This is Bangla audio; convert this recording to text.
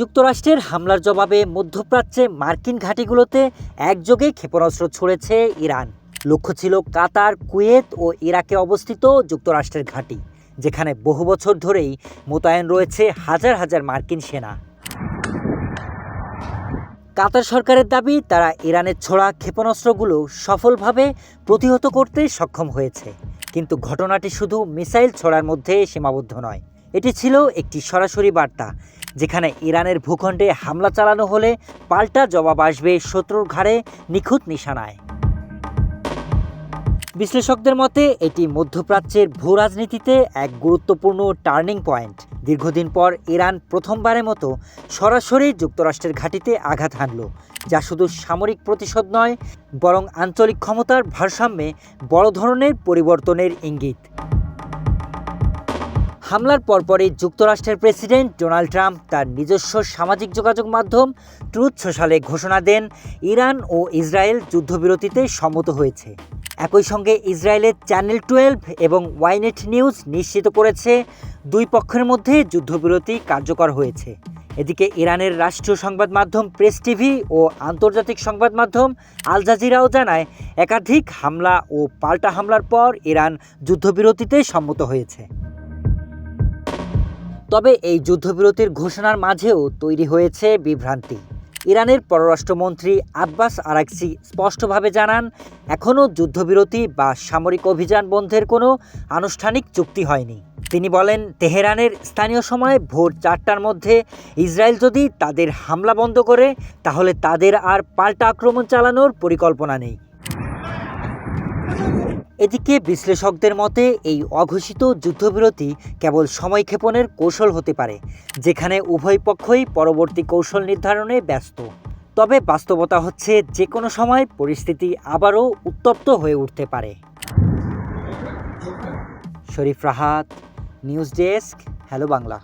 যুক্তরাষ্ট্রের হামলার জবাবে মধ্যপ্রাচ্যে মার্কিন ঘাঁটিগুলোতে একযোগে ক্ষেপণাস্ত্র ছুড়েছে ইরান। লক্ষ্য ছিল কাতার, কুয়েত ও ইরাকে অবস্থিত যুক্তরাষ্ট্রের ঘাঁটি, যেখানে বহু বছর ধরেই মোতায়েন রয়েছে হাজার হাজার মার্কিন সেনা। কাতার সরকারের দাবি, তারা ইরানের ছোড়া ক্ষেপণাস্ত্রগুলো সফলভাবে প্রতিহত করতে সক্ষম হয়েছে। কিন্তু ঘটনাটি শুধু মিসাইল ছোড়ার মধ্যে সীমাবদ্ধ নয়। এটি ছিল একটি সরাসরি বার্তা, যেখানে ইরানের ভূখণ্ডে হামলা চালানো হলে পাল্টা জবাব আসবে শত্রুর ঘাড়ে নিখুঁত নিশানায়। বিশ্লেষকদের মতে, এটি মধ্যপ্রাচ্যের ভূ রাজনীতিতে এক গুরুত্বপূর্ণ টার্নিং পয়েন্ট। দীর্ঘদিন পর ইরান প্রথমবারের মতো সরাসরি যুক্তরাষ্ট্রের ঘাঁটিতে আঘাত হানল, যা শুধু সামরিক প্রতিশোধ নয়, বরং আঞ্চলিক ক্ষমতার ভারসাম্যে বড় ধরনের পরিবর্তনের ইঙ্গিত। হামলার পরপরই যুক্তরাষ্ট্রের প্রেসিডেন্ট ডোনাল্ড ট্রাম্প তার নিজস্ব সামাজিক যোগাযোগ মাধ্যম ট্রুথ সোশ্যালে ঘোষণা দেন, ইরান ও ইসরায়েল যুদ্ধবিরতিতে সম্মত হয়েছে। একই সঙ্গে ইসরায়েলের চ্যানেল টুয়েলভ এবং ওয়াইনেট নিউজ নিশ্চিত করেছে, দুই পক্ষের মধ্যে যুদ্ধবিরতি কার্যকর হয়েছে। এদিকে ইরানের রাষ্ট্রীয় সংবাদ মাধ্যম প্রেস টিভি ও আন্তর্জাতিক সংবাদ মাধ্যম আল জাজিরাও জানায়, একাধিক হামলা ও পাল্টা হামলার পর ইরান যুদ্ধবিরতিতে সম্মত হয়েছে। তবে এই যুদ্ধবিরতির ঘোষণার মাঝেও তৈরি হয়েছে বিভ্রান্তি। ইরানের পররাষ্ট্রমন্ত্রী আব্বাস আরাকসি স্পষ্টভাবে জানান, এখনও যুদ্ধবিরতি বা সামরিক অভিযান বন্ধের কোনো আনুষ্ঠানিক চুক্তি হয়নি। তিনি বলেন, তেহরানের স্থানীয় সময় ভোর চারটার মধ্যে ইসরায়েল যদি তাদের হামলা বন্ধ করে, তাহলে তাদের আর পাল্টা আক্রমণ চালানোর পরিকল্পনা নেই। এদিকে বিশ্লেষকদের মতে, এই অঘোষিত যুদ্ধবিরতি কেবল সময়ক্ষেপণের কৌশল হতে পারে, যেখানে উভয় পক্ষই পরবর্তী কৌশল নির্ধারণে ব্যস্ত। তবে বাস্তবতা হচ্ছে যে কোনো সময় পরিস্থিতি আবারও উত্তপ্ত হয়ে উঠতে পারে। Sharif Rahat, news desk, hello Bangla.